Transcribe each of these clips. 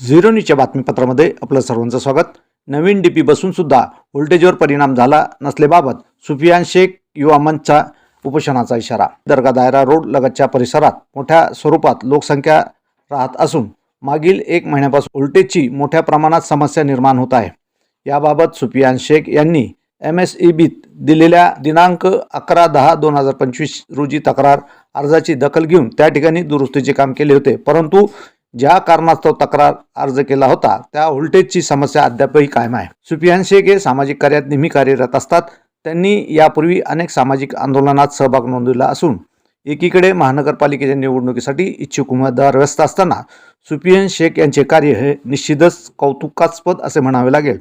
Zero न्यूजच्या बातमीपत्रामध्ये आपलं सर्वांचं स्वागत. नवीन डी पी बसूनसुद्धा व्होल्टेजवर परिणाम झाला नसल्याबाबत सुफियान शेख युवा मंचचा उपोषणाचा इशारा. दर्गा दायरा रोड लगतच्या परिसरात मोठ्या स्वरूपात लोकसंख्या राहत असून मागील एक महिन्यापासून व्होल्टेजची मोठ्या प्रमाणात समस्या निर्माण होत आहे. याबाबत सुफियान शेख यांनी एम एस ई बीत दिलेल्या दिनांक अकरा दहा दोन हजार पंचवीस रोजी तक्रार अर्जाची दखल घेऊन त्या ठिकाणी दुरुस्तीचे काम केले होते. परंतु ज्या कारणास्तव तक्रार अर्ज केला होता त्या व्होल्टेजची समस्या अद्यापही कायम आहे. सुपियान शेख हे सामाजिक कार्यात नेहमी कार्यरत असतात. त्यांनी यापूर्वी अनेक सामाजिक आंदोलनात सहभाग नोंदवला असून एकीकडे महानगरपालिकेच्या निवडणुकीसाठी इच्छुक उमेदवार व्यस्त असताना सुपियन शेख यांचे कार्य हे निश्चितच कौतुकास्पद असे म्हणावे लागेल.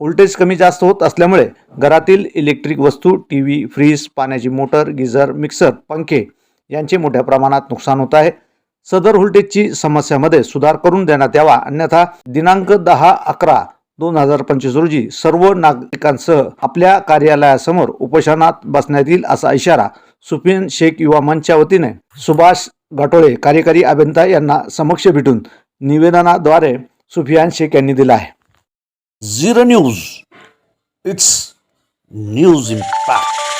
व्होल्टेज कमी जास्त होत असल्यामुळे घरातील इलेक्ट्रिक वस्तू टी व्ही फ्रीज पाण्याची मोटर गिझर मिक्सर पंखे यांचे मोठ्या प्रमाणात नुकसान होत आहे. सदर व्होल्टेजची समस्यामध्ये सुधार करून देण्यात यावा. अन्यथा दिनांक दहा अकरा दोन हजार पंचवीस रोजी सर्व नागरिकांसह आपल्या कार्यालयासमोर उपोषणात बसण्यात येईल असा इशारा सुफियन शेख युवा मंचच्या वतीने सुभाष घाटोळे कार्यकारी अभियंता यांना समक्ष भेटून निवेदनाद्वारे सुफियान शेख यांनी दिला आहे. Zero news. It's news impact.